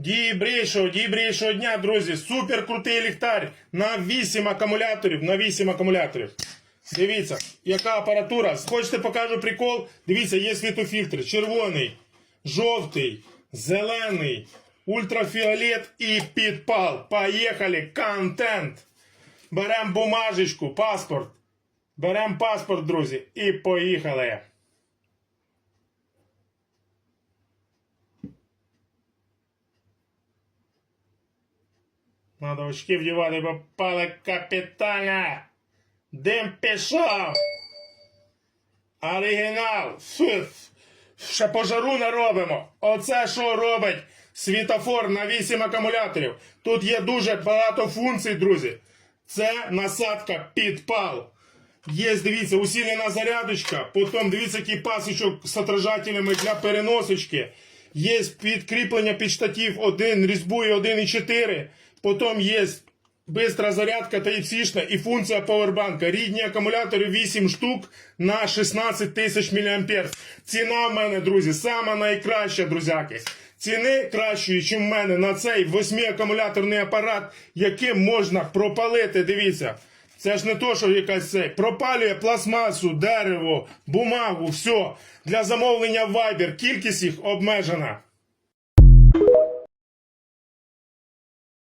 Дібрейшого, дібрейшого дня, друзі. Супер крутий ліхтар на 8 акумуляторів. На 8 акумуляторів. Дивіться, яка апаратура. Хочете покажу прикол? Дивіться, є світофільтри. Червоний, жовтий, зелений, ультрафіолет і підпал. Поїхали! Контент! Беремо бумажечку, паспорт. Беремо паспорт, друзі, і поїхали. Надо очки вдівати, бо пали капітально. Дим пішов. Оригінал. Фу. Ще пожару не робимо. Оце що робить світофор на 8 акумуляторів. Тут є дуже багато функцій, друзі. Це насадка підпал. Є, дивіться, усилена зарядочка. Потім дивіться, який пасочок з отражателями для переносочки. Є підкріплення під штатив 1 різьбою 1,4. Потім є бистра зарядка Type-C і функція повербанка. Рідні акумулятори 8 штук на 16 тисяч мА. Ціна в мене, друзі, сама найкраща, друзяки. Ціни кращої, ніж в мене на цей 8-акумуляторний апарат, яким можна пропалити. Дивіться. Це ж не то, що якась цей. Пропалює пластмасу, дерево, бумагу, все. Для замовлення в Viber. Кількість їх обмежена.